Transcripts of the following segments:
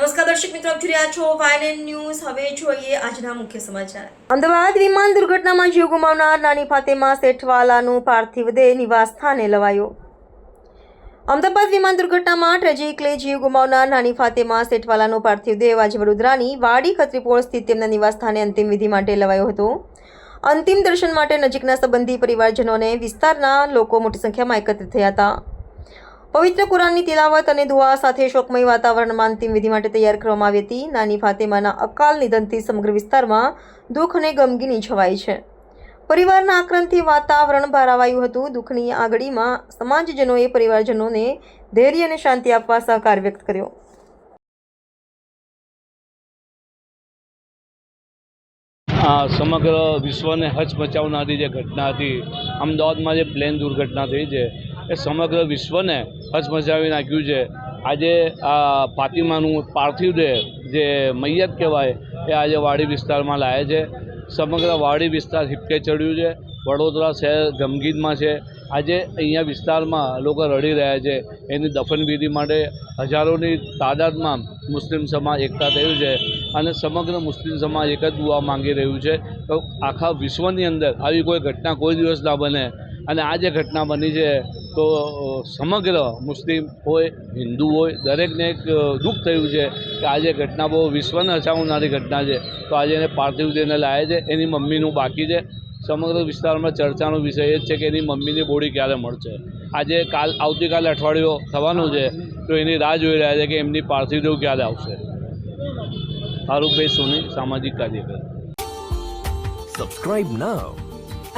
દર્શક મિત્રો, આપ રહ્યા છો વાયલેન ન્યૂઝ. હવે જોઈએ આજના મુખ્ય સમાચાર. અમદાવાદ વિમાન દુર્ઘટનામાં જીવ ગુમાવનાર નાની ફાતેમા શેઠવાલાનું પાર્થિવ દેહ નિવાસ સ્થાને લવાયો. અમદાવાદ વિમાન દુર્ઘટનામાં ટ્રેજિકલી જીવ ગુમાવનાર નાની ફાતેમા શેઠવાલાનો પાર્થિવ દેહ આજે વડોદરાની વાડી ખત્રીપોળ સ્થિત તેમના નિવાસ સ્થાને અંતિમ વિધિ માટે લવાયો હતો. અંતિમ દર્શન માટે નજીકના સંબંધી પરિવારજનોને વિસ્તારના લોકો મોટી સંખ્યામાં એકત્રિત થયા હતા. પવિત્ર કુરાનની તિલાવત અને દુઆ સાથે શોકમય વાતાવરણમાં અંતિમ વિધિ માટે તૈયાર કરવામાં આવી હતી. નાની ફાતેમાના અકાલ નિધનથી સમગ્ર વિસ્તારમાં દુઃખ અને ગમગીની છવાઈ છે. પરિવારના આક્રંદથી વાતાવરણ ભારાવાયું હતું. દુઃખની આગળીમાં સમાજજનોએ પરિવારજનોને ધૈર્ય અને શાંતિ આપવા સહકાર વ્યક્ત કર્યો. સમગ્ર વિશ્વને હચમચાવનારી જે ઘટના હતી, અમદાવાદમાં જે પ્લેન દુર્ઘટના થઈ છે એ સમગ્ર વિશ્વને હચમચાવી નાખ્યું છે. આજે આ ફાતિમાનું પાર્થિવ દેહ જે મૈયત કહેવાય, એ આજે વાડી વિસ્તારમાં લાવે છે. સમગ્ર વાડી વિસ્તાર હિપકે ચડ્યું છે. વડોદરા શહેર ગમગીનમાં છે. આજે અહીંયા વિસ્તારમાં લોકો રડી રહ્યા છે. એની દફનવિધિ માટે હજારોની તાદાદમાં મુસ્લિમ સમાજ એકતા થયું છે અને સમગ્ર મુસ્લિમ સમાજ એક જ દુઆ માંગી રહ્યું છે તો આખા વિશ્વની અંદર આવી કોઈ ઘટના કોઈ દિવસ ના બને. અને આ જે ઘટના બની છે તો સમગ્ર મુસ્લિમ હોય, હિન્દુ હોય, દરેકને એક દુઃખ થયું છે કે આ જે ઘટના બહુ વિશ્વને હસાવનારી ઘટના છે. તો આજે એને પાર્થિવ દેહને લાવે છે, એની મમ્મીનું બાકી છે. સમગ્ર વિસ્તારમાં ચર્ચાનો વિષય એ જ છે કે એની મમ્મીની બોડી ક્યારે મળશે. આજે કાલ, આવતીકાલે અઠવાડિયો થવાનો છે, તો એની રાહ જોઈ રહ્યા છે કે એમની પાર્થિવ દેહ ક્યારે આવશે. ફારૂકભાઈ સોની, સામાજિક કાર્યકર. Subscribe now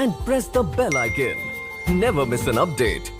and press the bell icon. Never miss an update.